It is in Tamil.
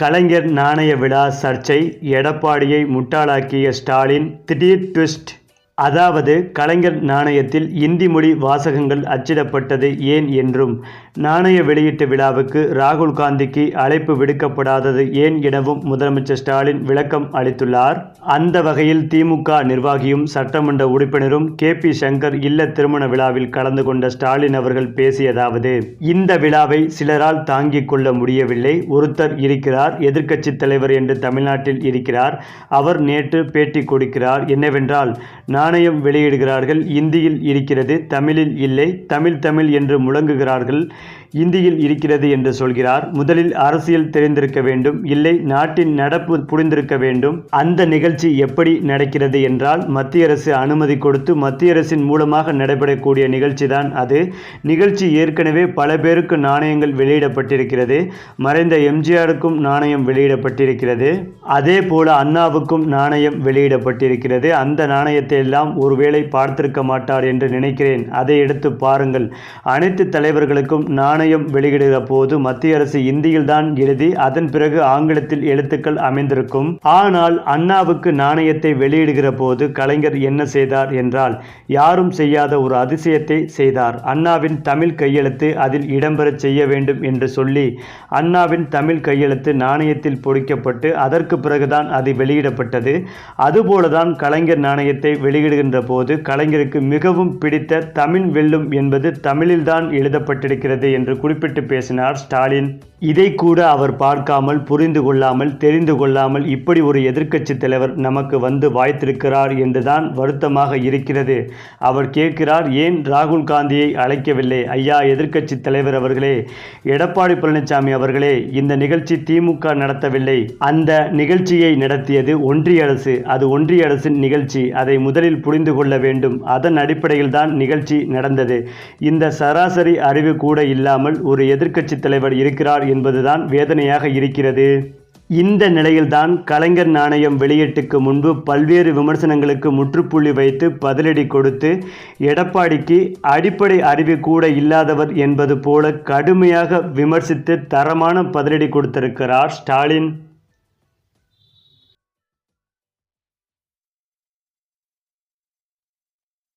கலைஞர் நாணய விழா சர்ச்சை எடப்பாடியை முட்டாளாக்கிய ஸ்டாலின் திடீர் ட்விஸ்ட். அதாவது கலைஞர் நாணயத்தில் இந்தி மொழி வாசகங்கள் அச்சிடப்பட்டது ஏன் என்றும் நாணய வெளியீட்டு விழாவுக்கு ராகுல் காந்திக்கு அழைப்பு விடுக்கப்படாதது ஏன் எனவும் முதலமைச்சர் ஸ்டாலின் விளக்கம் அளித்துள்ளார். அந்த வகையில் திமுக நிர்வாகியும் சட்டமன்ற உறுப்பினரும் கே பி சங்கர் இல்ல திருமண விழாவில் கலந்து கொண்ட ஸ்டாலின் அவர்கள் பேசியதாவது இந்த விழாவை சிலரால் தாங்கிக் கொள்ள முடியவில்லை. ஒருத்தர் இருக்கிறார் எதிர்க்கட்சி தலைவர் என்று தமிழ்நாட்டில் இருக்கிறார். அவர் நேற்று பேட்டி கொடுக்கிறார். என்னவென்றால் நாணயம் வெளியிடுகிறார்கள். இந்தியில் இருக்கிறது. தமிழில் இல்லை. தமிழ் தமிழ் என்று முழங்குகிறார்கள். இந்தியில் இருக்கிறது என்று சொல்கிறார். முதலில் அரசியல் தெரிந்திருக்க வேண்டும். இல்லை நாட்டின் நடப்பு புரிந்திருக்க வேண்டும். அந்த நிகழ்ச்சி எப்படி நடக்கிறது என்றால் மத்திய அரசு அனுமதி கொடுத்து மத்திய அரசின் மூலமாக நடைபெறக்கூடிய நிகழ்ச்சி தான் அது. நிகழ்ச்சி ஏற்கனவே பல பேருக்கு நாணயங்கள் வெளியிடப்பட்டிருக்கிறது. மறைந்த எம்ஜிஆருக்கும் நாணயம் வெளியிடப்பட்டிருக்கிறது. அதே போல அண்ணாவுக்கும் நாணயம் வெளியிடப்பட்டிருக்கிறது. அந்த நாணயத்தை எல்லாம் எல்லாம் ஒருவேளை பார்த்திருக்க மாட்டார் என்று நினைக்கிறேன். அதை எடுத்து பாருங்கள். அனைத்து தலைவர்களுக்கும் நாணயம் வெளியிடுகிற போது மத்திய அரசு இந்தியில் தான் எழுதி அதன் பிறகு ஆங்கிலத்தில் எழுத்துக்கள் அமைந்திருக்கும். ஆனால் அண்ணாவுக்கு நாணயத்தை வெளியிடுகிற போது கலைஞர் என்ன செய்தார் என்றால் யாரும் செய்யாத ஒரு அதிசயத்தை செய்தார். அண்ணாவின் தமிழ் கையெழுத்து அதில் இடம்பெறச் செய்ய வேண்டும் என்று சொல்லி அண்ணாவின் தமிழ் கையெழுத்து நாணயத்தில் பொறிக்கப்பட்டு அதற்கு பிறகுதான் அது வெளியிடப்பட்டது. அதுபோலதான் கலைஞர் நாணயத்தை வெளி வெளியிடுகின்ற போது கலைஞருக்கு மிகவும் பிடித்த தமிழ் வெல்லும் என்பது தமிழில்தான் எழுதப்பட்டிருக்கிறது என்று குறிப்பிட்டு பேசினார் ஸ்டாலின். இதை கூட அவர் பார்க்காமல் புரிந்து கொள்ளாமல் தெரிந்து கொள்ளாமல் இப்படி ஒரு எதிர்க்கட்சி தலைவர் நமக்கு வந்து வாய்த்திருக்கிறார் என்றுதான் வருத்தமாக இருக்கிறது. அவர் கேட்கிறார் ஏன் ராகுல் காந்தியை அழைக்கவில்லை? ஐயா எதிர்க்கட்சி தலைவர் அவர்களே எடப்பாடி பழனிசாமி அவர்களே இந்த நிகழ்ச்சி திமுக நடத்தவில்லை. அந்த நிகழ்ச்சியை நடத்தியது ஒன்றிய அரசு. அது ஒன்றிய அரசின் நிகழ்ச்சி. அதை முதலில் புரிந்து கொள்ள வேண்டும். அதன் அடிப்படையில் தான் நிகழ்ச்சி நடந்தது. இந்த சராசரி அறிவு கூட இல்லாமல் ஒரு எதிர்க்கட்சி தலைவர் இருக்கிறார் என்பதுதான் வேதனையாக இருக்கிறது. இந்த நிலையில்தான் கலைஞர் நாணயம் வெளியீட்டுக்கு முன்பு பல்வேறு விமர்சனங்களுக்கு முற்றுப்புள்ளி வைத்து பதிலடி கொடுத்து எடப்பாடிக்கு அடிப்படை அறிவு கூட இல்லாதவர் என்பது போல கடுமையாக விமர்சித்து தரமான பதிலடி கொடுத்திருக்கிறார் ஸ்டாலின்.